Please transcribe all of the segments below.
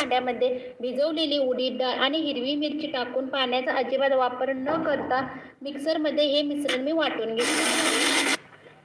भांड्यामध्ये भिजवलेली उडीद डाळ आणि हिरवी मिरची टाकून पाण्याचा अजिबात वापर न करता मिक्सरमध्ये हे मिश्रण मी वाटून घेतले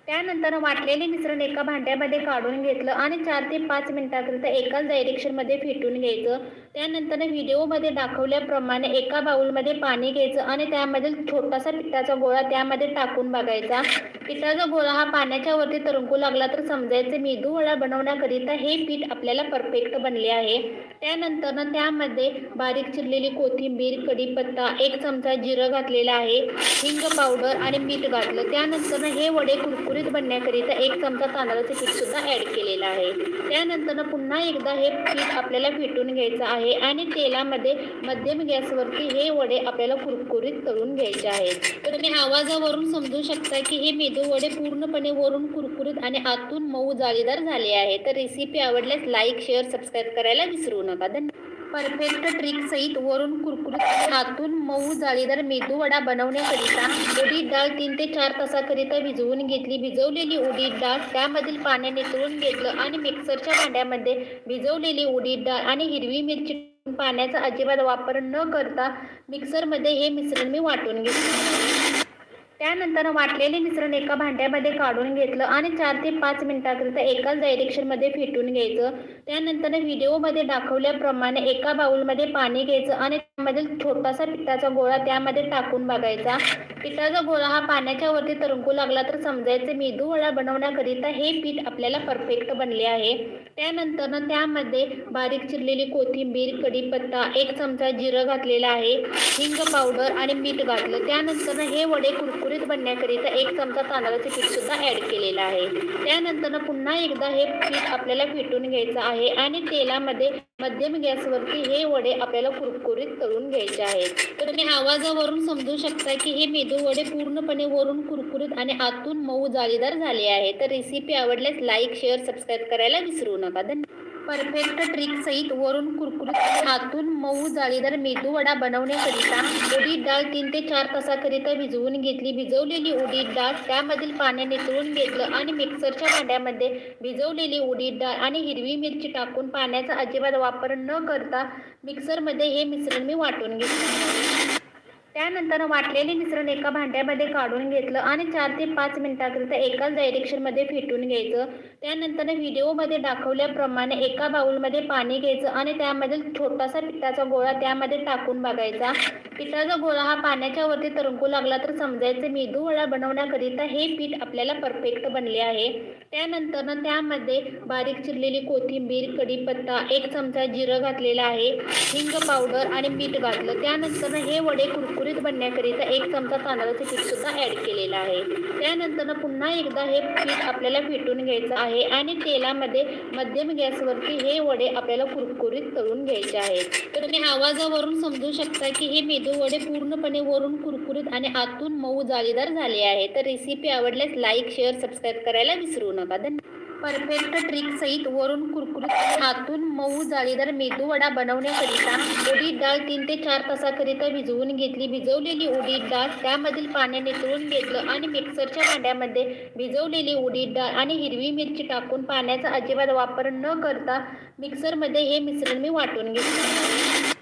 त्यानंतर वाटलेले मिश्रण एका भांड्यामध्ये काढून घेतलं आणि चार ते पाच मिनिटाकरिता एकाच डायरेक्शनमध्ये फेटून घ्यायचं. त्यानंतर व्हिडिओमध्ये दाखवल्याप्रमाणे एका बाउलमध्ये पाणी घ्यायचं आणि त्यामधील छोटासा पिठाचा गोळा त्यामध्ये टाकून बघायचा. पिठाचा गोळा हा पाण्याच्या वरती तरंगू लागला तर समजायचं मेदू वडा बनवण्याकरिता हे पीठ आपल्याला परफेक्ट बनले आहे. त्यानंतर त्यामध्ये बारीक चिरलेली कोथिंबीर कढीपत्ता एक चमचा जिरं घातलेला आहे हिंग पावडर आणि मीठ घातलं. त्यानंतर हे वडे कुरकुरीत बनण्याकरिता एक चमचा तांदळाचं पीठसुद्धा ॲड केलेलं आहे. त्यानंतर पुन्हा एकदा हे पीठ आपल्याला फेटून घ्यायचं आहे आणि तेलामध्ये मध्यम गॅसवरती हे वडे आपल्याला कुरकुरीत तळून घ्यायचे आहेत. तर तुम्ही आवाजावरून समजू शकता की हे मेदू वडे पूर्णपणे वरून कुरकुरीत आणि आतून मऊ जाळीदार झाले आहे तर रेसिपी आवडल्यास लाईक शेअर सबस्क्राईब करायला विसरू नका. धन्यवाद. परफेक्ट ट्रिक सहित वरून कुरकुरीत आतून मऊ जाळीदार मेदू वडा बनवण्याकरिता उडीद डाळ तीन ते चार तासाकरिता भिजवून घेतली. भिजवलेली उडीद डाळ त्यामधील पाण्या निचळून घेतलं आणि मिक्सरच्या भांड्यामध्ये भिजवलेली उडीद डाळ आणि हिरवी मिरची पाण्याचा अजिबात वापर न करता मिक्सरमध्ये हे मिश्रण मी वाटून घेतले. त्यानंतर वाटलेले मिश्रण एका भांड्यामध्ये काढून घेतलं आणि चार ते पाच मिनिटाकरिता एकाच डायरेक्शनमध्ये फेटून घ्यायचं. त्यानंतर व्हिडिओमध्ये दाखवल्याप्रमाणे एका बाउलमध्ये पाणी घ्यायचं आणि त्यामधील छोटासा पिठाचा गोळा त्यामध्ये टाकून बघायचा. पिठाचा गोळा हा पाण्याच्या वरती तरंगू लागला तर समजायचं मेदू वडा बनवण्याकरिता हे पीठ आपल्याला परफेक्ट बनले आहे. त्यानंतर त्यामध्ये बारीक चिरलेली कोथिंबीर कढीपत्ता एक चमचा जिरं घातलेला आहे हिंग पावडर आणि मीठ घातलं. त्यानंतर हे वडे कुरकुरीत बनण्याकरिता एक चमचा तांदळाचे पीठसुद्धा ॲड केलेलं आहे. त्यानंतर पुन्हा एकदा हे पीठ आपल्याला फेटून घ्यायचं आहे आणि तेलामध्ये मध्यम गॅसवरती हे वडे आपल्याला कुरकुरीत तळून घ्यायचे आहेत. तर तुम्ही आवाजावरून समजू शकता की हे मेदू वडे पूर्णपणे वरून कुरकुरीत आणि आतून मऊ जाळीदार झाले आहे तर रेसिपी आवडल्यास लाईक शेअर सबस्क्राईब करायला विसरू नका. धन्यवाद. परफेक्ट ट्रिक सहित वरून कुरकुरीत आतून मऊ जाळीदार मेदू वडा बनवण्याकरिता उडीद डाळ तीन ते चार तासाकरिता भिजवून घेतली. भिजवलेली उडीद डाळ त्यामधील पाणी नितळून घेतलं आणि मिक्सरच्या भांड्यामध्ये भिजवलेली उडीद डाळ आणि हिरवी मिरची टाकून पाण्याचा अजिबात वापर न करता मिक्सरमध्ये हे मिश्रण मी वाटून घेतले. त्यानंतर वाटलेले मिश्रण एका भांड्यामध्ये काढून घेतलं आणि चार ते पाच मिनिटाकरिता एकाच डायरेक्शनमध्ये फेटून घ्यायचं. त्यानंतर व्हिडिओमध्ये दाखवल्याप्रमाणे एका बाउलमध्ये पाणी घ्यायचं आणि त्यामधील छोटासा पिठाचा गोळा त्यामध्ये टाकून बघायचा. पिठाचा गोळा हा पाण्याच्या वरती तरंगू लागला तर समजायचं मेदू वडा बनवण्याकरिता हे पीठ आपल्याला परफेक्ट बनले आहे. त्यानंतर त्यामध्ये बारीक चिरलेली कोथिंबीर कढीपत्ता एक चमचा जिरं घातलेला आहे हिंग पावडर आणि मीठ घातलं. त्यानंतर हे वडे कुरकुरीत बनण्याकरिता एक चमचा तांदळाचं पीठसुद्धा ॲड केलेलं आहे. त्यानंतर पुन्हा एकदा हे पीठ आपल्याला फेटून घ्यायचं आहे आणि तेलामध्ये मध्यम गॅसवरती हे वडे आपल्याला कुरकुरीत तळून घ्यायचे आहेत. तर तुम्ही आवाजावरून समजू शकता की हे मेदू वडे पूर्णपणे वरून कुरकुरीत आणि आतून मऊ जाळीदार झाले आहे. तर रेसिपी आवडल्यास लाईक शेअर सबस्क्राईब करायला विसरू नका. धन्यवाद परफेक्ट ट्रिक सहित वरून कुरकुरीत आणि आतून मऊ जाळीदार मेदू वडा बनवण्याकरिता उडीद डाळ तीन ते चार तासाकरिता भिजवून घेतली. भिजवलेली उडीद डाळ त्यामधील पाणी निचळून घेतलं आणि मिक्सरच्या भांड्यामध्ये भिजवलेली उडीद डाळ आणि हिरवी मिरची टाकून पाण्याचा अजिबात वापर न करता मिक्सरमध्ये हे मिश्रण मी वाटून घेतले.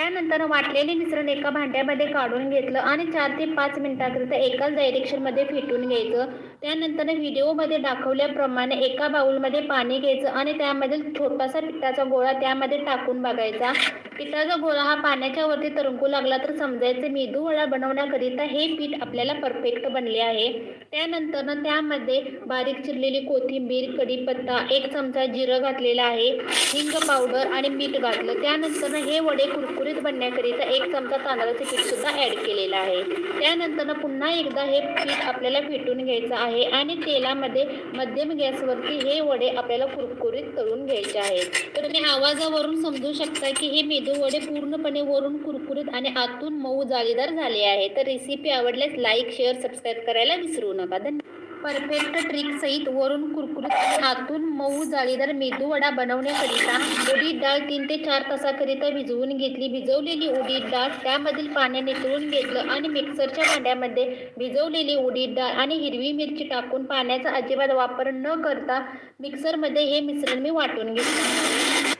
त्यानंतर वाटलेले मिश्रण एका भांड्यामध्ये काढून घेतलं आणि चार ते पाच मिनिटाकरिता एकाच डायरेक्शनमध्ये फेटून घ्यायचं. त्यानंतर व्हिडिओमध्ये दाखवल्याप्रमाणे एका बाउलमध्ये पाणी घ्यायचं आणि त्यामधील छोटासा पिठाचा गोळा त्यामध्ये टाकून बघायचा. पिठाचा गोळा हा पाण्याच्या वरती तरंगू लागला तर समजायचे मेदू वडा बनवण्याकरिता हे पीठ आपल्याला परफेक्ट बनले आहे. त्यानंतर त्यामध्ये बारीक चिरलेली कोथिंबीर कढीपत्ता एक चमचा जिरं घातलेलं आहे हिंग पावडर आणि मीठ घातलं. त्यानंतर हे वडे कुरकुरीत बनण्याकरिता एक चमचा तांदळाचं पीठसुद्धा ॲड केलेलं आहे. त्यानंतर पुन्हा एकदा हे पीठ आपल्याला फेटून घ्यायचं आहे आणि तेलामध्ये मध्यम गॅसवरती हे वडे आपल्याला कुरकुरीत तळून घ्यायचे आहेत. तर तुम्ही आवाजावरून समजू शकता की हे मेदू वडे पूर्णपणे वरून कुरकुरीत आणि आतून मऊ जाळीदार झाले आहे. तर रेसिपी आवडल्यास लाईक शेअर सबस्क्राईब करायला विसरू नका. धन्यवाद परफेक्ट ट्रिक सहित वरून कुरकुरीत आणि आतून मऊ जाळीदार मेदू वडा बनवण्याकरिता उडीद डाळ तीन ते चार तासाकरिता भिजवून घेतली. भिजवलेली उडीद डाळ त्यामधील पाणी नितळून घेतलं आणि मिक्सरच्या भांड्यामध्ये भिजवलेली उडीद डाळ आणि हिरवी मिरची टाकून पाण्याचा अजिबात वापर न करता मिक्सरमध्ये हे मिश्रण मी वाटून घेतलं.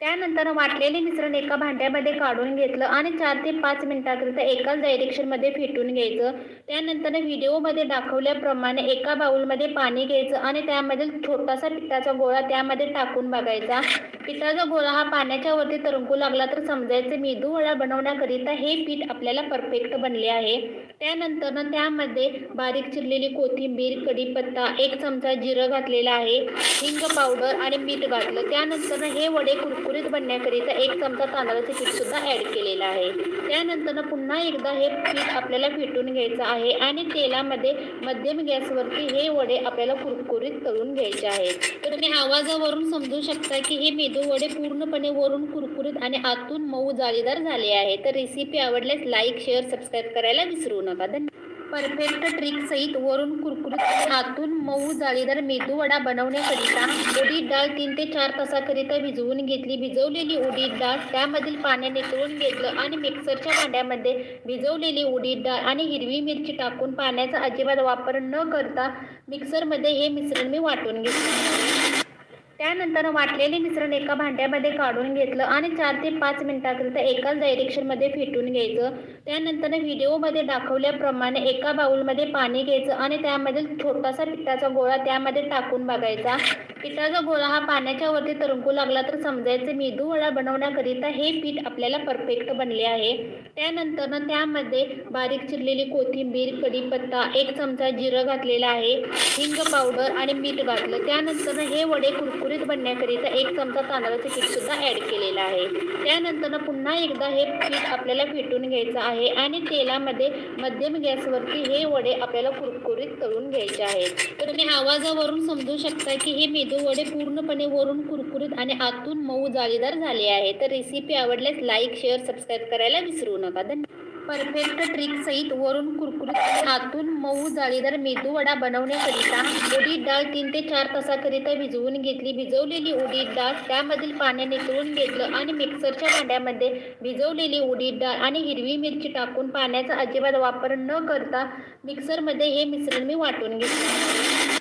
त्यानंतर वाटलेले मिश्रण एका भांड्यामध्ये काढून घेतलं आणि चार ते पाच मिनिटाकरिता एकाच डायरेक्शनमध्ये फेटून घ्यायचं. त्यानंतर व्हिडिओमध्ये दाखवल्याप्रमाणे एका बाउलमध्ये पाणी घ्यायचं आणि त्यामध्ये छोटासा पिठाचा गोळा त्यामध्ये टाकून बघायचा. पिठाचा गोळा हा पाण्याच्या वरती तरंगू लागला तर समजायचं मेदू वडा बनवण्याकरिता हे पीठ आपल्याला परफेक्ट बनले आहे. त्यानंतर त्यामध्ये बारीक चिरलेली कोथिंबीर कढीपत्ता एक चमचा जिरं घातलेला आहे हिंग पावडर आणि मीठ घातलं. त्यानंतर हे वडे कुरकुरीत बनण्याकरिता एक चमचा तांदळाचे पीठसुद्धा ॲड केलेलं आहे. त्यानंतर पुन्हा एकदा हे पीठ आपल्याला फेटून घ्यायचं आहे आणि तेलामध्ये मध्यम गॅसवरती हे वडे आपल्याला कुरकुरीत तळून घ्यायचे आहेत. तर तुम्ही आवाजावरून समजू शकता की हे मेदू वडे पूर्णपणे वरून कुरकुरीत आणि आतून मऊ जाळीदार झाले आहे तर रेसिपी आवडल्यास लाईक शेअर सबस्क्राईब करायला विसरू नका. धन्यवाद. परफेक्ट ट्रिक सहित वरून कुरकुरीत आतून मऊ जाळीदार मेदू वडा बनवण्याकरिता उडीद डाळ तीन ते चार तासाकरिता भिजवून घेतली. भिजवलेली उडीद डाळ त्यामधील पाणी नितळून घेतलं आणि मिक्सरच्या भांड्यामध्ये भिजवलेली उडीद डाळ आणि हिरवी मिरची टाकून पाण्याचा अजिबात वापर न करता मिक्सरमध्ये हे मिश्रण मी वाटून घेतलं. त्यानंतर वाटलेले मिश्रण एका भांड्यामध्ये काढून घेतलं आणि चार ते पाच मिनिटाकरिता एकाच डायरेक्शनमध्ये फेटून घ्यायचं. त्यानंतर व्हिडिओमध्ये दाखवल्याप्रमाणे एका बाउलमध्ये पाणी घ्यायचं आणि त्यामधील छोटासा पिठाचा गोळा त्यामध्ये टाकून बघायचा. पिठाचा गोळा हा पाण्याच्या वरती तरंगू लागला तर समजायचं मेदू वडा बनवण्याकरिता हे पीठ आपल्याला परफेक्ट बनले आहे. त्यानंतर त्यामध्ये बारीक चिरलेली कोथिंबीर कढीपत्ता एक चमचा जिरं घातलेला आहे हिंग पावडर आणि मीठ घातलं. त्यानंतर हे वडे कुरकुरीत बनण्याकरिता एक चमचा तांदळाचं पीठसुद्धा ॲड केलेलं आहे. त्यानंतर पुन्हा एकदा हे पीठ आपल्याला फेटून घ्यायचं आहे आणि तेलामध्ये मध्यम गॅसवरती हे वडे आपल्याला कुरकुरीत तळून घ्यायचे आहेत. तर तुम्ही आवाजावरून समजू शकता की हे मेदू वडे पूर्णपणे वरून कुरकुरीत आणि आतून मऊ जाळीदार झाले आहे. तर रेसिपी आवडल्यास लाईक शेअर सबस्क्राईब करायला विसरू नका. धन्यवाद परफेक्ट ट्रिक सहित वरून कुरकुरीत आणि आतून मऊ जाळीदार मेदू वडा बनवण्याकरिता उडीद डाळ तीन ते चार तासाकरिता भिजवून घेतली. भिजवलेली उडीद डाळ त्यामधील पाणी निचळून घेतलं आणि मिक्सरच्या भांड्यामध्ये भिजवलेली उडीद डाळ आणि हिरवी मिरची टाकून पाण्याचा अजिबात वापर न करता मिक्सरमध्ये हे मिश्रण मी वाटून घेतले.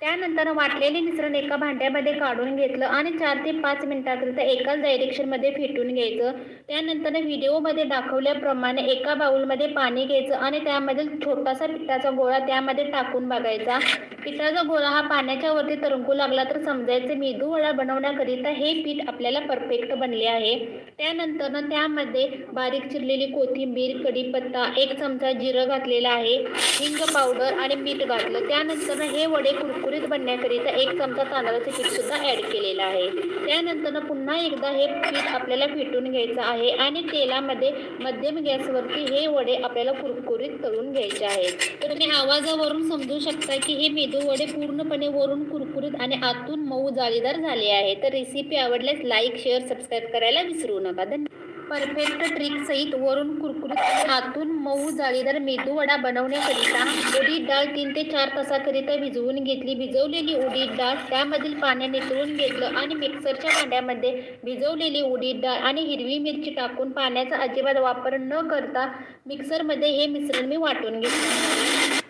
त्यानंतर वाटलेले मिश्रण एका भांड्यामध्ये काढून घेतलं आणि चार ते पाच मिनिटाकरिता एकाच डायरेक्शनमध्ये फेटून घ्यायचं. त्यानंतर व्हिडिओमध्ये दाखवल्याप्रमाणे एका बाउलमध्ये पाणी घ्यायचं आणि त्यामधील छोटासा पिठाचा गोळा त्यामध्ये टाकून बघायचा. पिठाचा गोळा हा पाण्याच्या वरती तरंगू लागला तर समजायचं मेदू वडा बनवण्याकरिता हे पीठ आपल्याला परफेक्ट बनले आहे. त्यानंतर त्यामध्ये बारीक चिरलेली कोथिंबीर कढीपत्ता एक चमचा जिरं घातलेला आहे हिंग पावडर आणि मीठ घातलं. त्यानंतर हे वडे कुरकुरीत बनण्याकरिता एक चमचा तांदळाचं पीठसुद्धा ॲड केलेलं आहे. त्यानंतर पुन्हा एकदा हे पीठ आपल्याला फेटून घ्यायचं आहे आणि तेलामध्ये मध्यम गॅसवरती हे वडे आपल्याला कुरकुरीत करून घ्यायचे आहेत. तर तुम्ही आवाजावरून समजू शकता की हे मेदू वडे पूर्णपणे वरून कुरकुरीत आणि आतून मऊ जाळीदार झाले आहे तर रेसिपी आवडल्यास लाईक शेअर सबस्क्राईब करायला विसरू नका. धन्यवाद. परफेक्ट ट्रिक सहित वरून कुरकुरीत आतून मऊ जाळीदार मेदू वडा बनवण्याकरिता उडीद डाळ तीन ते चार तासाकरिता भिजवून घेतली. भिजवलेली उडीद डाळ त्यामधील पाणी नितळून घेतलं आणि मिक्सरच्या भांड्यामध्ये भिजवलेली उडीद डाळ आणि हिरवी मिरची टाकून पाण्याचा अजिबात वापर न करता मिक्सरमध्ये हे मिश्रण मी वाटून घेतलं.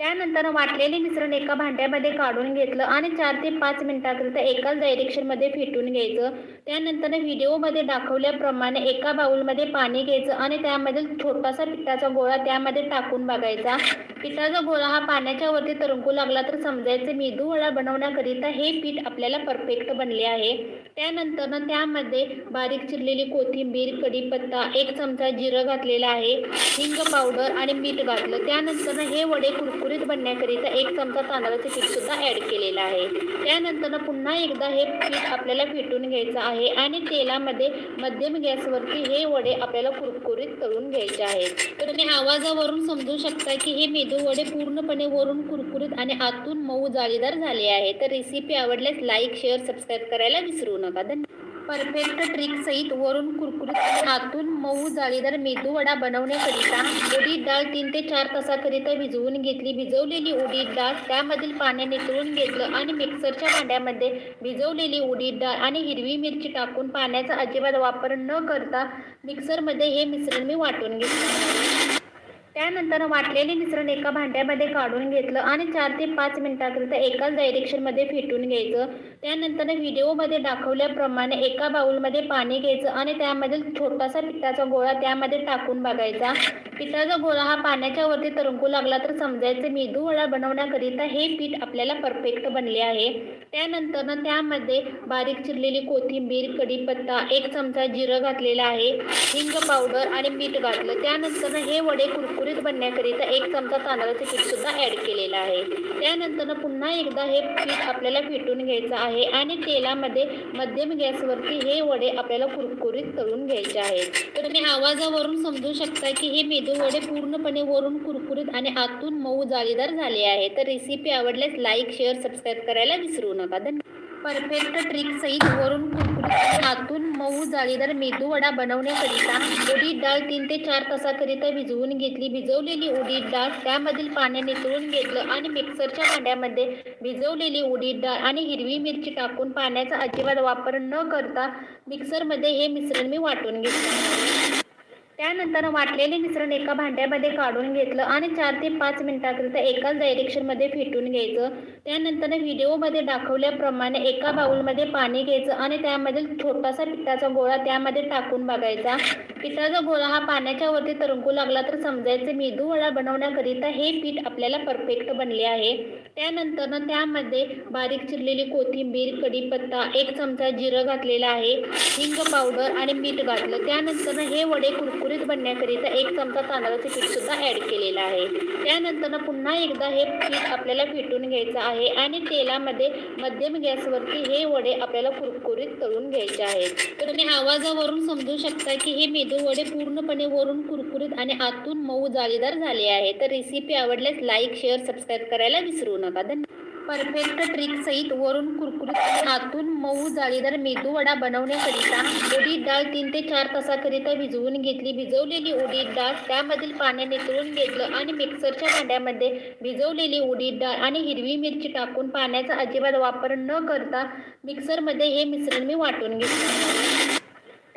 त्यानंतर वाटलेले मिश्रण एका भांड्यामध्ये काढून घेतलं आणि चार ते पाच मिनिटाकरिता एकाच डायरेक्शनमध्ये फेटून घ्यायचं. त्यानंतर व्हिडिओमध्ये दाखवल्याप्रमाणे एका बाउलमध्ये पाणी घ्यायचं आणि त्यामधील छोटासा पिठाचा गोळा त्यामध्ये टाकून बघायचा. पिठाचा गोळा हा पाण्याच्या वरती तरंगू लागला तर समजायचं मेदू वडा बनवण्याकरिता हे पीठ आपल्याला परफेक्ट बनले आहे. त्यानंतर त्यामध्ये बारीक चिरलेली कोथिंबीर कढीपत्ता एक चमचा जिरं घातलेलं आहे हिंग पावडर आणि मीठ घातलं. त्यानंतर हे वडे कुरकुरीत बनण्याकरिता एक चमचा तांदळाचं पीठसुद्धा ॲड केलेलं आहे. त्यानंतर पुन्हा एकदा हे पीठ आपल्याला फेटून घ्यायचं आहे आणि तेलामध्ये मध्यम गॅसवरती हे वडे आपल्याला कुरकुरीत तळून घ्यायचे आहे तर तुम्ही आवाजावरून समजू शकता की हे मेदू वडे पूर्णपणे वरून कुरकुरीत आणि आतून मऊ जाळीदार झाले आहे. तर रेसिपी आवडल्यास लाईक शेअर सबस्क्राईब करायला विसरू नका. धन्यवाद परफेक्ट ट्रिक सहित वरून कुरकुरीत आणि आतून मऊ जाळीदार मेदू वडा बनवण्याकरिता उडीद डाळ तीन ते चार तासाकरिता भिजवून घेतली. भिजवलेली उडीद डाळ त्यामधील पाण्या नितळून घेतलं आणि मिक्सरच्या भांड्यामध्ये भिजवलेली उडीद डाळ आणि हिरवी मिरची टाकून पाण्याचा अजिबात वापर न करता मिक्सरमध्ये हे मिश्रण मी वाटून घेतलं. त्यानंतर वाटलेले मिश्रण एका भांड्यामध्ये काढून घेतलं आणि चार ते पाच मिनिटाकरिता एकाच डायरेक्शनमध्ये फेटून घ्यायचं. त्यानंतर व्हिडिओमध्ये दाखवल्याप्रमाणे एका बाउलमध्ये पाणी घ्यायचं आणि त्यामध्ये छोटासा पिठाचा गोळा त्यामध्ये टाकून बघायचा. पिठाचा गोळा हा पाण्याच्या वरती तरंगू लागला तर समजायचं मेदू वडा बनवण्याकरिता हे पीठ आपल्याला परफेक्ट बनले आहे. त्यानंतर त्यामध्ये बारीक चिरलेली कोथिंबीर कढीपत्ता एक चमचा जिरं घातलेला आहे हिंग पावडर आणि मीठ घातलं. त्यानंतर हे वडे कुरकुरीत बनण्याकरिता एक चमचा तांदळाचे पीठ सुद्धा ॲड केलेलं आहे. त्यानंतर पुन्हा एकदा हे पीठ आपल्याला फेटून घ्यायचं आहे आणि तेलामध्ये मध्यम गॅसवरती हे वडे आपल्याला कुरकुरीत तळून घ्यायचे आहेत. तर तुम्ही आवाजावरून समजू शकता की हे मेदू वडे पूर्णपणे वरून कुरकुरीत आणि आतून मऊ जाळीदार झाले आहे तर रेसिपी आवडल्यास लाईक शेअर सबस्क्राईब करायला विसरू नका. धन्यवाद. परफेक्ट ट्रिक सहित वरून कुरकुरीत आतून मऊ जाळीदार मेदू वडा बनवण्याकरिता उडीद डाळ तीन ते चार तासाकरिता भिजवून घेतली. भिजवलेली उडीद डाळ त्यामधील पाणी निचळून घेतलं आणि मिक्सरच्या भांड्यामध्ये भिजवलेली उडीद डाळ आणि हिरवी मिरची टाकून पाण्याचा अजिबात वापर न करता मिक्सरमध्ये हे मिश्रण मी वाटून घेतलं. त्यानंतर वाटलेले मिश्रण एका भांड्यामध्ये काढून घेतलं आणि चार ते पाच मिनिटाकरिता एकाच डायरेक्शनमध्ये फेटून घ्यायचं. त्यानंतर व्हिडिओमध्ये दाखवल्याप्रमाणे एका बाउलमध्ये पाणी घ्यायचं आणि त्यामध्ये छोटासा पिठाचा गोळा त्यामध्ये टाकून बघायचा. पिठाचा गोळा हा पाण्याच्या वरती तरंगू लागला तर समजायचं मेदू वडा बनवण्याकरिता हे पीठ आपल्याला परफेक्ट बनले आहे. त्यानंतर त्यामध्ये बारीक चिरलेली कोथिंबीर कढीपत्ता एक चमचा जिरं घातलेला आहे हिंग पावडर आणि मीठ घातलं. त्यानंतर हे वडे कुरकुरीत बनण्याकरिता एक चमचा तांदळाचे पीठ सुद्धा ॲड केलेलं आहे. त्यानंतर पुन्हा एकदा हे पीठ आपल्याला फेटून घ्यायचं आहे आणि तेलामध्ये मध्यम गॅसवरती हे वडे आपल्याला कुरकुरीत तळून घ्यायचे आहेत. तर तुम्ही आवाजावरून समजू शकता की हे मेदू वडे पूर्णपणे वरून कुरकुरीत आणि आतून मऊ जाळीदार झाले आहे. तर रेसिपी आवडल्यास लाईक शेअर सबस्क्राईब करायला विसरू नका. धन्यवाद. परफेक्ट ट्रिक सहित वरून कुरकुरीत आणि आतून मऊ जाळीदार मेदू वडा बनवण्याकरिता उडीद डाळ तीन ते चार तासाकरिता भिजवून घेतली. भिजवलेली उडीद डाळ त्यामधील पाणी नितळून घेतलं आणि मिक्सरच्या भांड्यामध्ये भिजवलेली उडीद डाळ आणि हिरवी मिरची टाकून पाण्याचा अजिबात वापर न करता मिक्सरमध्ये हे मिश्रण मी वाटून घेतलं.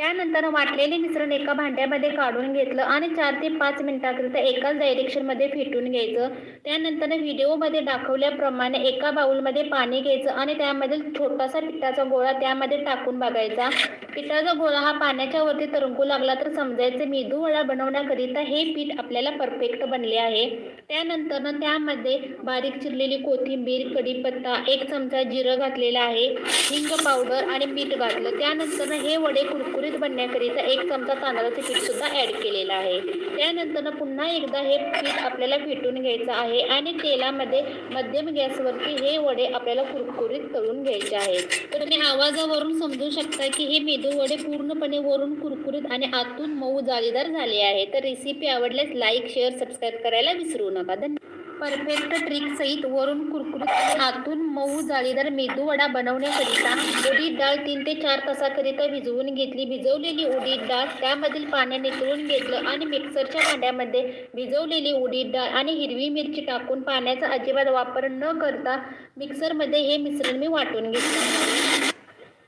त्यानंतर वाटलेले मिश्रण एका भांड्यामध्ये काढून घेतलं आणि चार ते पाच मिनिटाकरिता एकाच डायरेक्शनमध्ये फेटून घ्यायचं. त्यानंतर व्हिडिओमध्ये दाखवल्याप्रमाणे एका बाउलमध्ये पाणी घ्यायचं आणि त्यामध्ये छोटासा पिठाचा गोळा त्यामध्ये टाकून बघायचा. पिठाचा गोळा हा पाण्याच्या वरती तरंगू लागला तर समजायचं मेदू वडा बनवण्याकरिता हे पीठ आपल्याला परफेक्ट बनले आहे. त्यानंतर त्यामध्ये बारीक चिरलेली कोथिंबीर कढीपत्ता एक चमचा जिरं घातलेला आहे हिंग पावडर आणि मीठ घातलं. त्यानंतर हे वडे कुरकुरीत बनण्याकरिता एक चमचा तांदळाचे पीठ सुद्धा ॲड केलेलं आहे. त्यानंतर पुन्हा एकदा हे पीठ आपल्याला फेटून घ्यायचं आहे आणि तेलामध्ये मध्यम गॅसवरती हे वडे आपल्याला कुरकुरीत करून घ्यायचे आहेत. तर तुम्ही आवाजावरून समजू शकता की हे मेदू वडे पूर्णपणे वरून कुरकुरीत आणि आतून मऊ जाळीदार झाले आहे तर रेसिपी आवडल्यास लाईक शेअर सबस्क्राईब करायला विसरू नका. धन्यवाद. परफेक्ट ट्रिक सहित वरून कुरकुरीत आतून मऊ जाळीदार मेदू वडा बनवण्याकरिता उडीद डाळ तीन ते चार तासाकरिता भिजवून घेतली. भिजवलेली उडीद डाळ त्यामधील पाण्या नितळून घेतलं आणि मिक्सरच्या भांड्यामध्ये भिजवलेली उडीद डाळ आणि हिरवी मिरची टाकून पाण्याचा अजिबात वापर न करता मिक्सरमध्ये हे मिश्रण मी वाटून घेतलं.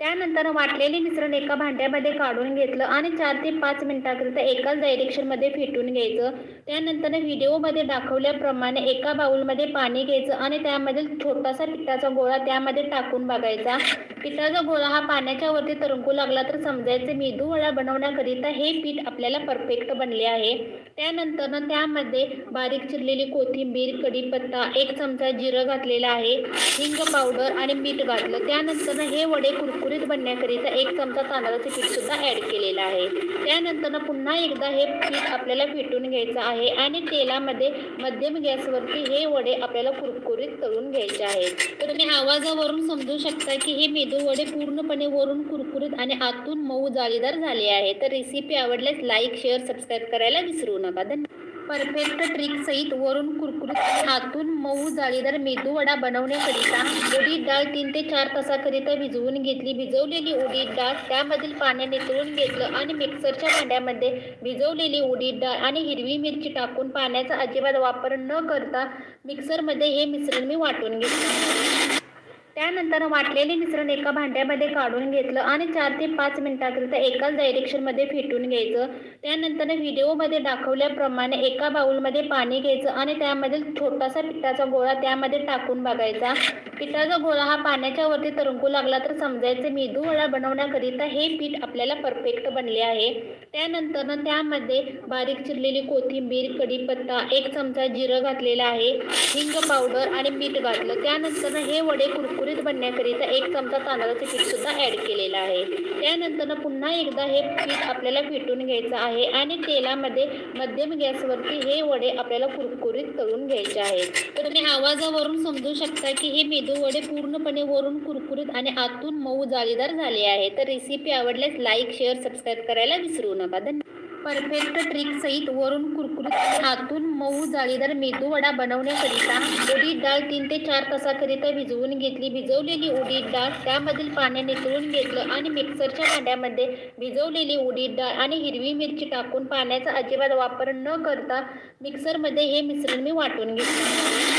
त्यानंतर वाटलेले मिश्रण एका भांड्यामध्ये काढून घेतलं आणि चार ते पाच मिनिटाकरिता एकाच डायरेक्शनमध्ये फेटून घ्यायचं. त्यानंतर व्हिडिओमध्ये दाखवल्याप्रमाणे एका बाउलमध्ये पाणी घ्यायचं आणि त्यामध्ये छोटासा पिठाचा गोळा त्यामध्ये टाकून बघायचा. पिठाचा गोळा हा पाण्याच्या वरती तरंगू लागला तर समजायचं मेदू वडा बनवण्याकरिता हे पीठ आपल्याला परफेक्ट बनले आहे. त्यानंतर त्यामध्ये बारीक चिरलेली कोथिंबीर कढीपत्ता एक चमचा जिरं घातलेला आहे हिंग पावडर आणि मीठ घातलं. त्यानंतर हे वडे कुरकुरीत बनण्याकरिता एक चमचा तांदळाचे पीठ सुद्धा ॲड केलेलं आहे. त्यानंतर पुन्हा एकदा हे पीठ आपल्याला फेटून घ्यायचं आहे आणि तेलामध्ये मध्यम गॅसवरती हे वडे आपल्याला कुरकुरीत तळून घ्यायचे आहेत. तर तुम्ही आवाजावरून समजू शकता की हे मेदू वडे पूर्णपणे वरून कुरकुरीत आणि आतून मऊ जाळीदार झाले आहे तर रेसिपी आवडल्यास लाईक शेअर सबस्क्राईब करायला विसरू नका. धन्यवाद. परफेक्ट ट्रिक सहित वरून कुरकुरीत हातून मऊ जाळीदार मेदू वडा बनवण्याकरिता उडीद डाळ तीन ते चार तासाकरिता भिजवून घेतली. भिजवलेली उडीद डाळ त्यामधील पाणी नितळून घेतलं आणि मिक्सरच्या भांड्यामध्ये भिजवलेली उडीद डाळ आणि हिरवी मिरची टाकून पाण्याचा अजिबात वापर न करता मिक्सरमध्ये हे मिश्रण मी वाटून घेतलं. त्यानंतर वाटलेले मिश्रण एका भांड्यामध्ये काढून घेतलं आणि चार ते पाच मिनिटाकरिता एकाच डायरेक्शनमध्ये फेटून घ्यायचं. त्यानंतर व्हिडिओमध्ये दाखवल्याप्रमाणे एका बाउलमध्ये पाणी घ्यायचं आणि त्यामध्ये छोटासा पिठाचा गोळा त्यामध्ये टाकून बघायचा. पिठाचा गोळा हा पाण्याच्या वरती तरंगू लागला तर समजायचं मेदू वडा बनवण्याकरिता हे पीठ आपल्याला परफेक्ट बनले आहे. त्यानंतर त्यामध्ये बारीक चिरलेली कोथिंबीर कढीपत्ता एक चमचा जिरं घातलेलं आहे हिंग पावडर आणि मीठ घातलं. त्यानंतर हे वडे कुरकुरीत बनण्याकरिता एक चमचा तांदळाचं पीठ सुद्धा ॲड केलेलं आहे. त्यानंतर पुन्हा एकदा हे पीठ आपल्याला फेटून घ्यायचं आहे आणि तेलामध्ये मध्यम गॅसवरती हे वडे आपल्याला कुरकुरीत तळून घ्यायचे आहेत. तर तुम्ही आवाजावरून समजू शकता की हे मेदू वडे पूर्णपणे वरून कुरकुरीत आणि आतून मऊ जाळीदार झाले आहे. तर रेसिपी आवडल्यास लाईक शेअर सबस्क्राईब करायला विसरू नका. धन्यवाद परफेक्ट ट्रिक सहित वरून कुरकुरीत आणि आतून मऊ जाळीदार मेदू वडा बनवण्याकरिता उडीद डाळ तीन ते चार तासाकरिता भिजवून घेतली. भिजवलेली उडीद डाळ त्यामधील पाणी नितळून घेतलं आणि मिक्सरच्या भांड्यामध्ये भिजवलेली उडीद डाळ आणि हिरवी मिरची टाकून पाण्याचा अजिबात वापर न करता मिक्सरमध्ये हे मिश्रण मी वाटून घेतलं.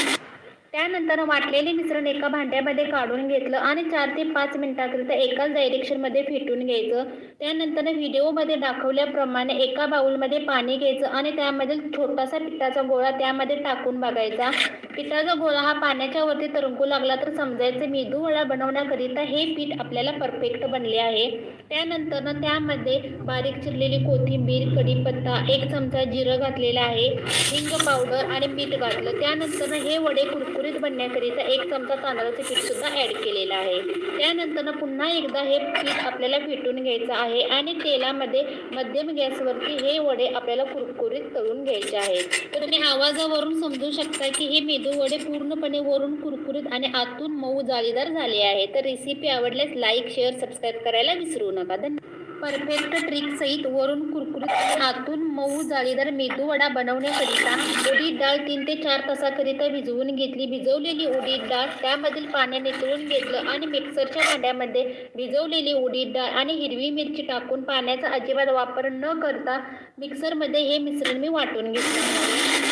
त्यानंतर वाटलेले मिश्रण एका भांड्यामध्ये काढून घेतलं आणि चार ते पाच मिनिटाकरिता एकाच डायरेक्शनमध्ये फेटून घ्यायचं. त्यानंतर व्हिडिओमध्ये दाखवल्याप्रमाणे एका बाउलमध्ये पाणी घ्यायचं आणि त्यामधील छोटासा पिठाचा गोळा त्यामध्ये टाकून बघायचा. पिठाचा गोळा हा पाण्याच्या वरती तरंगू लागला तर समजायचं मेदू वडा बनवण्याकरिता हे पीठ आपल्याला परफेक्ट बनले आहे. त्यानंतर त्यामध्ये बारीक चिरलेली कोथिंबीर कढीपत्ता एक चमचा जिरं घातलेला आहे हिंग पावडर आणि मीठ घातलं. त्यानंतर हे वडे कुरकुरीत बनण्याकरिता एक चमचा तांदळाचं पीठसुद्धा ॲड केलेलं आहे. त्यानंतर पुन्हा एकदा हे पीठ आपल्याला फेटून घ्यायचं आहे आणि तेलामध्ये मध्यम गॅसवरती हे वडे आपल्याला कुरकुरीत तळून घ्यायचे आहेत. तर तुम्ही आवाजावरून समजू शकता की हे मेदू वडे पूर्णपणे वरून कुरकुरीत आणि आतून मऊ जाळीदार झाले आहे तर रेसिपी आवडल्यास लाईक शेअर सबस्क्राईब करायला विसरू नका. धन्यवाद. परफेक्ट ट्रिक सहित वरून कुरकुरीत आतून मऊ जाळीदार मेदू वडा बनवण्याकरिता उडीद डाळ तीन ते चार तासाकरिता भिजवून घेतली. भिजवलेली उडीद डाळ त्यामधील पाणी नितळून घेतलं आणि मिक्सरच्या भांड्यामध्ये भिजवलेली उडीद डाळ आणि हिरवी मिरची टाकून पाण्याचा अजिबात वापर न करता मिक्सरमध्ये हे मिश्रण मी वाटून घेतलं.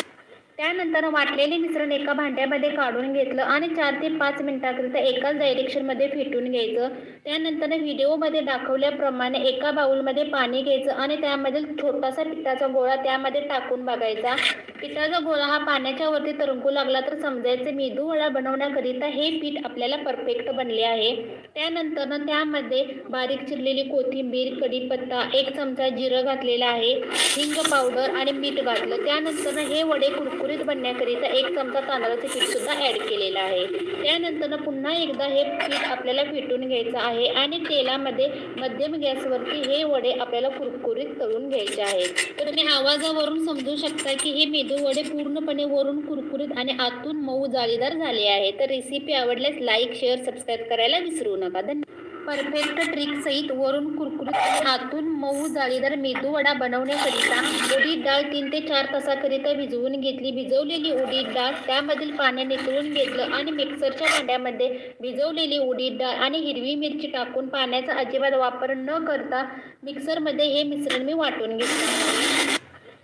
त्यानंतर वाटलेले मिश्रण एका भांड्यामध्ये काढून घेतलं आणि चार ते पाच मिनिटाकरिता एकाच डायरेक्शनमध्ये फेटून घ्यायचं. त्यानंतर व्हिडिओमध्ये दाखवल्याप्रमाणे एका बाउलमध्ये पाणी घ्यायचं आणि त्यामधील छोटासा पिठाचा गोळा त्यामध्ये टाकून बघायचा. पिठाचा गोळा हा पाण्याच्या वरती तरंगू लागला तर समजायचं मेदू वडा बनवण्याकरिता हे पीठ आपल्याला परफेक्ट बनले आहे. त्यानंतर त्यामध्ये बारीक चिरलेली कोथिंबीर कढीपत्ता एक चमचा जिरं घातलेला आहे हिंग पावडर आणि मीठ घातलं. त्यानंतर हे वडे कुरकुरीत बनण्याकरिता एक चमचा तांदळाचं पीठसुद्धा ॲड केलेलं आहे. त्यानंतर पुन्हा एकदा हे पीठ आपल्याला फेटून घ्यायचं आहे आणि तेलामध्ये मध्यम गॅसवरती हे वडे आपल्याला कुरकुरीत करून घ्यायचे आहेत. तर तुम्ही आवाजावरून समजू शकता की हे मेदू वडे पूर्णपणे वरून कुरकुरीत आणि आतून मऊ जाळीदार झाले आहे तर रेसिपी आवडल्यास लाईक शेअर सबस्क्राईब करायला विसरू नका. धन्यवाद. परफेक्ट ट्रिक सहित वरून कुरकुरीत आणि आतून मऊ जाळीदार मेदू वडा बनवण्याकरिता उडीद डाळ तीन ते चार तासाकरिता भिजवून घेतली. भिजवलेली उडीद डाळ त्यामधील पाणी नितळून घेतलं आणि मिक्सरच्या भांड्यामध्ये भिजवलेली उडीद डाळ आणि हिरवी मिरची टाकून पाण्याचा अजिबात वापर न करता मिक्सरमध्ये हे मिश्रण मी वाटून घेतलं.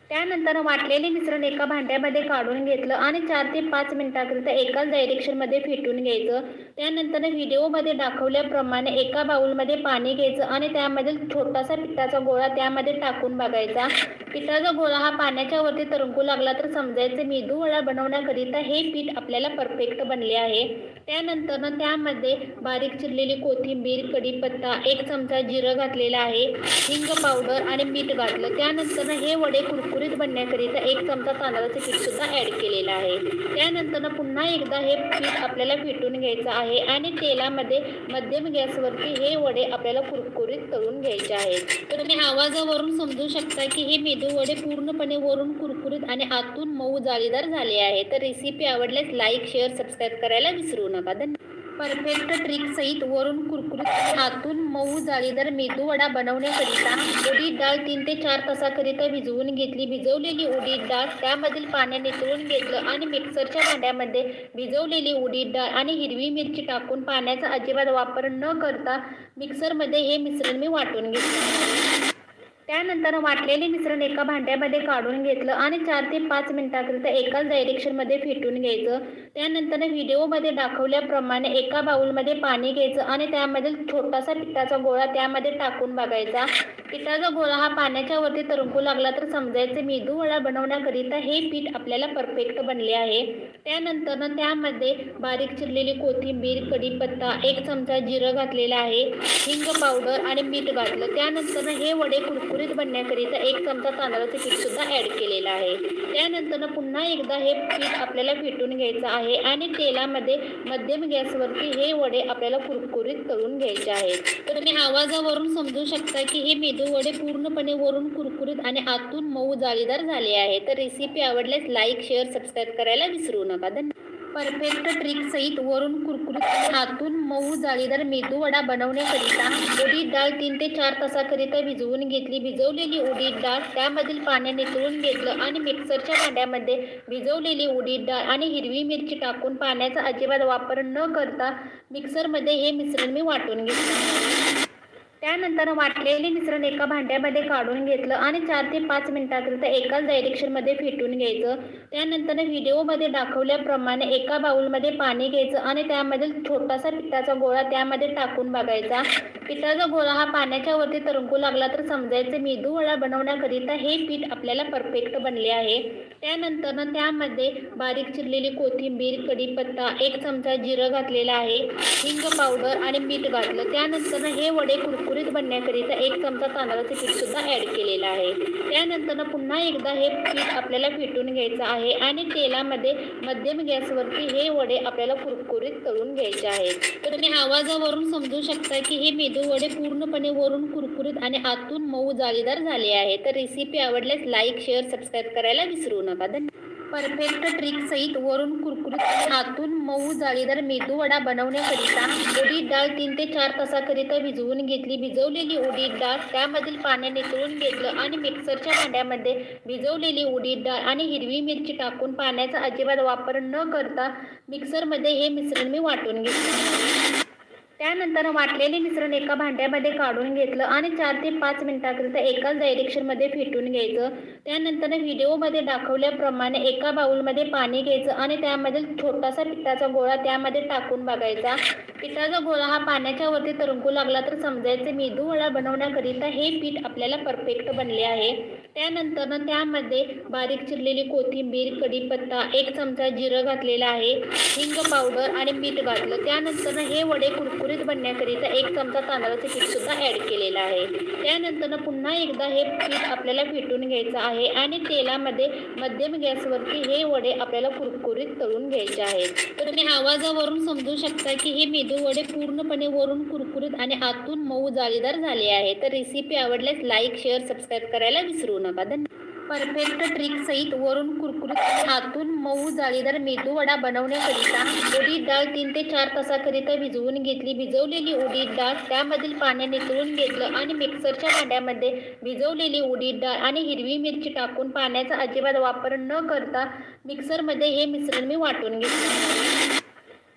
त्यानंतर वाटलेले मिश्रण एका भांड्यामध्ये काढून घेतलं आणि चार ते पाच मिनिटाकरिता एकाच डायरेक्शनमध्ये फेटून घ्यायचं. त्यानंतर व्हिडिओमध्ये दाखवल्याप्रमाणे एका बाउलमध्ये पाणी घ्यायचं आणि त्यामध्ये छोटासा पिठाचा गोळा त्यामध्ये टाकून बघायचा. पिठाचा गोळा हा पाण्याच्या वरती तरंगू लागला तर समजायचं मेदू वडा बनवण्याकरिता हे पीठ आपल्याला परफेक्ट बनले आहे. त्यानंतर त्यामध्ये बारीक चिरलेली कोथिंबीर कढीपत्ता एक चमचा जिरं घातलेला आहे हिंग पावडर आणि मीठ घातलं. त्यानंतर हे वडे कुरकुरीत बनण्याकरिता एक चमचा तांदळाचं पीठसुद्धा ॲड केलेलं आहे. त्यानंतर पुन्हा एकदा हे पीठ आपल्याला फेटून घ्यायचं आहे आणि तेलामध्ये मध्यम गॅसवरती हे वडे आपल्याला कुरकुरीत तळून घ्यायचे आहेत तर तुम्ही आवाजावरून समजू शकता की हे मेदू वडे पूर्णपणे वरून कुरकुरीत आणि आतून मऊ जाळीदार झाले आहे. तर रेसिपी आवडल्यास लाईक शेअर सबस्क्राईब करायला विसरू नका. धन्यवाद. परफेक्ट ट्रिक सहित वरून कुरकुरीत आतून मऊ जाळीदार मेदू वडा बनवण्याकरिता उडीद डाळ तीन ते चार तासाकरिता भिजवून घेतली. भिजवलेली उडीद डाळ त्यामधील पाणी नितळून घेतलं आणि मिक्सरच्या भांड्यामध्ये भिजवलेली उडीद डाळ आणि हिरवी मिरची टाकून पाण्याचा अजिबात वापर न करता मिक्सरमध्ये हे मिश्रण मी वाटून घेतलं. त्यानंतर वाटलेले मिश्रण एका भांड्यामध्ये काढून घेतलं आणि चार ते पाच मिनिटाकरिता एकाच डायरेक्शनमध्ये फेटून घ्यायचं. त्यानंतर व्हिडिओमध्ये दाखवल्याप्रमाणे एका बाउलमध्ये पाणी घ्यायचं आणि त्यामधील छोटासा पिठाचा गोळा त्यामध्ये टाकून बघायचा. पिठाचा गोळा हा पाण्याच्या वरती तरंगू लागला तर समजायचं मेदू वडा बनवण्याकरिता हे पीठ आपल्याला परफेक्ट बनले आहे. त्यानंतर त्यामध्ये बारीक चिरलेली कोथिंबीर कढीपत्ता एक चमचा जिरं घातलेलं आहे हिंग पावडर आणि मीठ घातलं. त्यानंतर हे वडे कुरकुरीत बनण्याकरिता एक चमचा तांदळाचं पीठसुद्धा ॲड केलेलं आहे. त्यानंतर पुन्हा एकदा हे पीठ आपल्याला फेटून घ्यायचं आहे आणि तेलामध्ये मध्यम गॅसवरती हे वडे आपल्याला कुरकुरीत तळून घ्यायचे आहेत. तर तुम्ही आवाजावरून समजू शकता की हे मेदू वडे पूर्णपणे वरून कुरकुरीत आणि आतून मऊ जाळीदार झाले आहे. तर रेसिपी आवडल्यास लाईक शेअर सबस्क्राईब करायला विसरू नका. धन्यवाद परफेक्ट ट्रिक सहित वरून कुरकुरीत आणि आतून मऊ जाळीदार मेदू वडा बनवण्याकरिता उडीद डाळ तीन ते चार तासाकरिता भिजवून घेतली. भिजवलेली उडीद डाळ त्यामधील पाणी नितळून घेतलं आणि मिक्सरच्या भांड्यामध्ये भिजवलेली उडीद डाळ आणि हिरवी मिरची टाकून पाण्याचा अजिबात वापर न करता मिक्सरमध्ये हे मिश्रण मी वाटून घेतलं. त्यानंतर वाटलेले मिश्रण एका भांड्यामध्ये काढून घेतलं आणि चार ते पाच मिनिटाकरिता एकाच डायरेक्शनमध्ये फेटून घ्यायचं. त्यानंतर व्हिडिओमध्ये दाखवल्याप्रमाणे एका बाउलमध्ये पाणी घ्यायचं आणि त्यामध्ये छोटासा पिठाचा गोळा त्यामध्ये टाकून बघायचा. पिठाचा गोळा हा पाण्याच्या वरती तरंगू लागला तर समजायचं मेदू वडा बनवण्याकरिता हे पीठ आपल्याला परफेक्ट बनले आहे. त्यानंतर त्यामध्ये बारीक चिरलेली कोथिंबीर कढीपत्ता एक चमचा जिरं घातलेला आहे हिंग पावडर आणि मीठ घातलं. त्यानंतर हे वडे कुरकुरीत बनण्याकरिता एक चमचा तांदळाचं पीठसुद्धा ॲड केलेलं आहे. त्यानंतर पुन्हा एकदा हे पीठ आपल्याला फेटून घ्यायचं आहे आणि तेलामध्ये मध्यम गॅसवरती हे वडे आपल्याला कुरकुरीत तळून घ्यायचे आहेत. तर तुम्ही आवाजावरून समजू शकता की हे मेदू वडे पूर्णपणे वरून कुरकुरीत आणि आतून मऊ जाळीदार झाले आहे तर रेसिपी आवडल्यास लाईक शेअर सबस्क्राईब करायला विसरू नका. धन्यवाद. परफेक्ट ट्रिक सहित वरून कुरकुरीत आणि आतून मऊ जाळीदार मेदू वडा बनवण्याकरिता उडीद डाळ तीन ते चार तासाकरिता भिजवून घेतली. भिजवलेली उडीद डाळ त्यामधील पाणी निचळून घेतलं आणि मिक्सरच्या भांड्यामध्ये भिजवलेली उडीद डाळ आणि हिरवी मिरची टाकून पाण्याचा अजिबात वापर न करता मिक्सरमध्ये हे मिश्रण मी वाटून घेतले. त्यानंतर वाटलेले मिश्रण एका भांड्यामध्ये काढून घेतलं आणि चार ते पाच मिनिटाकरिता एकाच डायरेक्शनमध्ये फेटून घ्यायचं. त्यानंतर व्हिडिओमध्ये दाखवल्याप्रमाणे एका बाउलमध्ये पाणी घ्यायचं आणि त्यामध्ये छोटासा पिठाचा गोळा त्यामध्ये टाकून बघायचा. पिठाचा गोळा हा पाण्याच्या वरती तरंगू लागला तर समजायचं मेदू वडा बनवण्याकरिता हे पीठ आपल्याला परफेक्ट बनले आहे. त्यानंतर त्यामध्ये बारीक चिरलेली कोथिंबीर कढीपत्ता एक चमचा जिरं घातलेलं आहे हिंग पावडर आणि मीठ घातलं. त्यानंतर हे वडे कुरकुरीत बनण्याकरिता एक चमचा तांदळाचं पीठसुद्धा ॲड केलेलं आहे. त्यानंतर पुन्हा एकदा हे पीठ आपल्याला फेटून घ्यायचं आहे आणि तेलामध्ये मध्यम गॅसवरती हे वडे आपल्याला कुरकुरीत तळून घ्यायचे आहेत. तर तुम्ही आवाजावरून समजू शकता की हे मेदू वडे पूर्णपणे वरून कुरकुरीत आणि आतून मऊ जाळीदार झाले आहे. तर रेसिपी आवडल्यास लाईक शेअर सबस्क्राईब करायला विसरू नका. धन्यवाद परफेक्ट ट्रिक सहित वरून कुरकुरीत आणि आतून मऊ जाळीदार मेदू वडा बनवण्याकरिता उडीद डाळ तीन ते चार तासाकरिता भिजवून घेतली. भिजवलेली उडीद डाळ त्यामधील पाणी नितळून घेतलं आणि मिक्सरच्या भांड्यामध्ये भिजवलेली उडीद डाळ आणि हिरवी मिरची टाकून पाण्याचा अजिबात वापर न करता मिक्सरमध्ये हे मिश्रण मी वाटून घेतलं.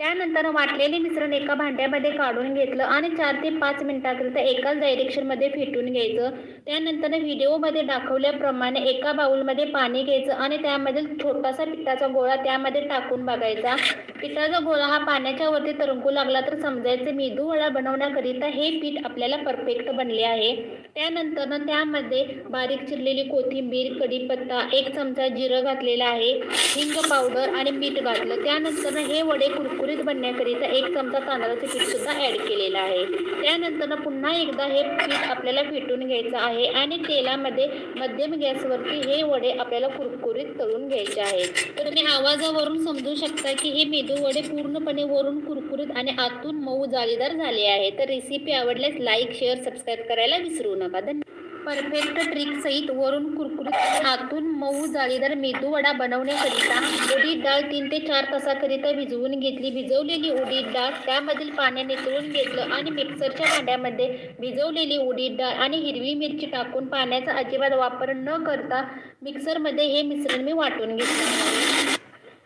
त्यानंतर वाटलेले मिश्रण एका भांड्यामध्ये काढून घेतलं आणि चार ते पाच मिनिटाकरिता एकाच डायरेक्शनमध्ये फेटून घ्यायचं. त्यानंतर व्हिडिओमध्ये दाखवल्याप्रमाणे एका बाउलमध्ये पाणी घ्यायचं आणि त्यामध्ये छोटासा पिठाचा गोळा त्यामध्ये टाकून बघायचा. पिठाचा गोळा हा पाण्याच्या वरती तरंगू लागला तर समजायचं मेदू वडा बनवण्याकरिता हे पीठ आपल्याला परफेक्ट बनले आहे. त्यानंतर त्यामध्ये बारीक चिरलेली कोथिंबीर कढीपत्ता एक चमचा जिरं घातलेला आहे हिंग पावडर आणि मीठ घातलं. त्यानंतर हे वडे कुरकुरे कुरकुरीत बनण्याकरिता एक चमचा तांदळाचं पीठसुद्धा ॲड केलेलं आहे. त्यानंतर पुन्हा एकदा हे पीठ आपल्याला फेटून घ्यायचं आहे आणि तेलामध्ये मध्यम गॅसवरती हे वडे आपल्याला कुरकुरीत तळून घ्यायचे आहेत. तर तुम्ही आवाजावरून समजू शकता की हे मेदू वडे पूर्णपणे वरून कुरकुरीत आणि आतून मऊ जाळीदार झाले आहे तर रेसिपी आवडल्यास लाईक शेअर सबस्क्राईब करायला विसरू नका. धन्यवाद. परफेक्ट ट्रिक सहित वरून कुरकुरीत आतून मऊ जाळीदार मेदू वडा बनवण्याकरिता उडीद डाळ तीन ते चार तासाकरिता भिजवून घेतली. भिजवलेली उडीद डाळ त्यामधील पाणी नितळून घेतलं आणि मिक्सरच्या भांड्यामध्ये भिजवलेली उडीद डाळ आणि हिरवी मिरची टाकून पाण्याचा अजिबात वापर न करता मिक्सरमध्ये हे मिश्रण मी वाटून घेतलं.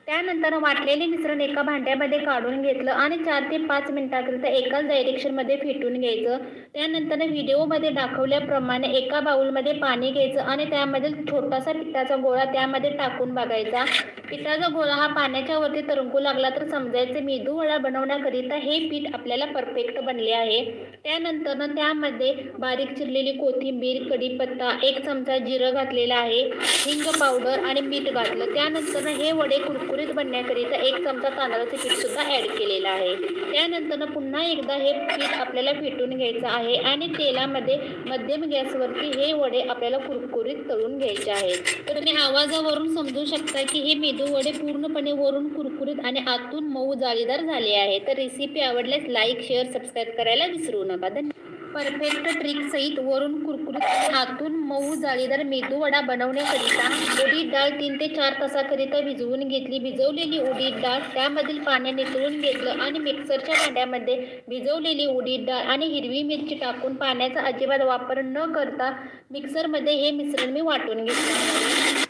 त्यानंतर वाटलेले मिश्रण एका भांड्यामध्ये काढून घेतलं आणि चार ते पाच मिनिटाकरिता एकाच डायरेक्शनमध्ये फेटून घ्यायचं. त्यानंतर व्हिडिओमध्ये दाखवल्याप्रमाणे एका बाउलमध्ये पाणी घ्यायचं आणि त्यामधील छोटासा पिठाचा गोळा त्यामध्ये टाकून बघायचा. पिठाचा गोळा हा पाण्याच्या वरती तरंगू लागला तर समजायचं मेदू वडा बनवण्याकरिता हे पीठ आपल्याला परफेक्ट बनले आहे. त्यानंतर त्यामध्ये बारीक चिरलेली कोथिंबीर कढीपत्ता एक चमचा जिरं घातलेला आहे हिंग पावडर आणि मीठ घातलं. त्यानंतर हे वडे कुरकुरीत बनण्याकरिता एक चमचा तांदळाचं पीठसुद्धा ॲड केलेलं आहे. त्यानंतर पुन्हा एकदा हे पीठ आपल्याला फेटून घ्यायचं आहे आणि तेलामध्ये मध्यम गॅसवरती हे वडे आपल्याला कुरकुरीत तळून घ्यायचे आहेत. तर तुम्ही आवाजावरून समजू शकता की हे मेदू वडे पूर्णपणे वरून कुरकुरीत आणि आतून मऊ जाळीदार झाले आहे तर रेसिपी आवडल्यास लाईक शेअर सबस्क्राईब करायला विसरू नका. धन्यवाद परफेक्ट ट्रिक सहित वरून कुरकुरीत आणि आतून मऊ जाळीदार मेदू वडा बनवण्याकरिता उडीद डाळ तीन ते चार तासाकरिता भिजवून घेतली. भिजवलेली उडीद डाळ त्यामधील पाणी नितळून घेतलं आणि मिक्सरच्या भांड्यामध्ये भिजवलेली उडीद डाळ आणि हिरवी मिरची टाकून पाण्याचा अजिबात वापर न करता मिक्सरमध्ये हे मिश्रण मी वाटून घेतलं.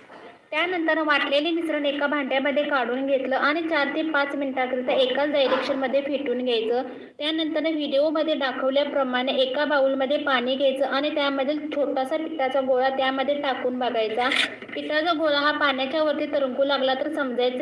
त्यानंतर वाटलेले मिश्रण एका भांड्यामध्ये काढून घेतलं आणि चार ते पाच मिनिटाकरिता एकाच डायरेक्शनमध्ये फेटून घ्यायचं. त्यानंतर व्हिडिओमध्ये दाखवल्याप्रमाणे एका बाउलमध्ये पाणी घ्यायचं आणि त्यामधील छोटासा पिठाचा गोळा त्यामध्ये टाकून बघायचा. पिठाचा गोळा हा पाण्याच्या वरती तरंगू लागला तर समजायचं